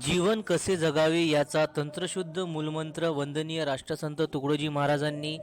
जीवन कसे जगावे याचा तंत्रशुद्ध मूलमंत्र वंदनीय राष्ट्रसंत तुकडोजी महाराजांनी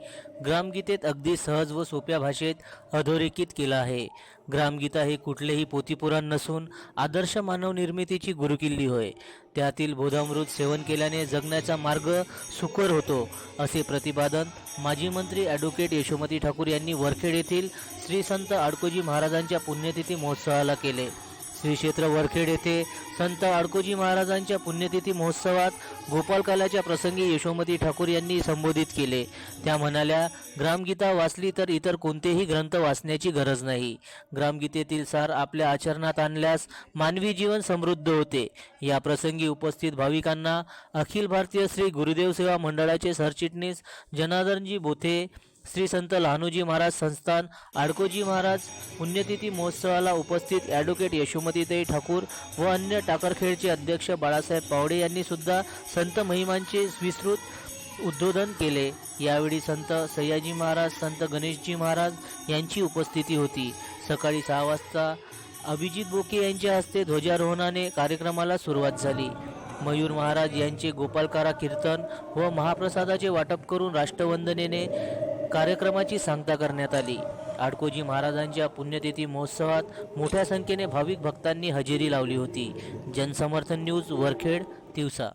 ग्रामगीतेत अगदी सहज व सोप्या भाषेत अधोरेखित केला आहे. ग्रामगीता हे कुठलेही पोतीपुराण नसून आदर्श मानव निर्मितीची गुरुकिल्ली होय. त्यातील बोधामृत सेवन केल्याने जगण्याचा मार्ग सुकर होतो असे प्रतिपादन माजी मंत्री ॲडव्होकेट यशोमती ठाकूर यांनी वरखेड येथील श्री संत आडकोजी महाराजांच्या पुण्यतिथी महोत्सवाला केले. श्री क्षेत्र वरखेड येथे संत अडकोजी महाराजांच्या पुण्यतिथी महोत्सवात गोपालकालाच्या प्रसंगी यशोमती ठाकूर यांनी संबोधित केले. त्या म्हणाल्या ग्रामगीता वाचली तर इतर कोणतेही ग्रंथ वाचण्याची गरज नाही. ग्रामगीतेतील सार आपल्या आचरणात आणल्यास मानवी जीवन समृद्ध होते. या प्रसंगी उपस्थित भाविकांना अखिल भारतीय श्री गुरुदेव सेवा मंडळाचे सरचिटणीस जनार्दनजी बोथे श्री संत लहानोजी महाराज संस्थान आडकोजी महाराज पुण्यतिथी महोत्सवाला उपस्थित ॲडव्होकेट यशोमतीताई ठाकूर व अन्य टाकरखेडचे अध्यक्ष बाळासाहेब पावडे यांनी सुद्धा संत महिमांचे विस्तृत उद्बोधन केले. यावेळी संत सयाजी महाराज संत गणेशजी महाराज यांची उपस्थिती होती. सकाळी सहा वाजता अभिजित बोके यांच्या हस्ते ध्वजारोहणाने कार्यक्रमाला सुरुवात झाली. मयूर महाराज यांचे गोपालकारा कीर्तन व महाप्रसादाचे वाटप करून राष्ट्रवंदनेने कार्यक्रमाची सांगता करण्यात आली. आडकोजी महाराजांच्या पुण्यतिथी महोत्सवात मोठ्या संख्येने भाविक भक्तांनी हजेरी लावली होती. जनसमर्थन न्यूज वरखेड दिवसा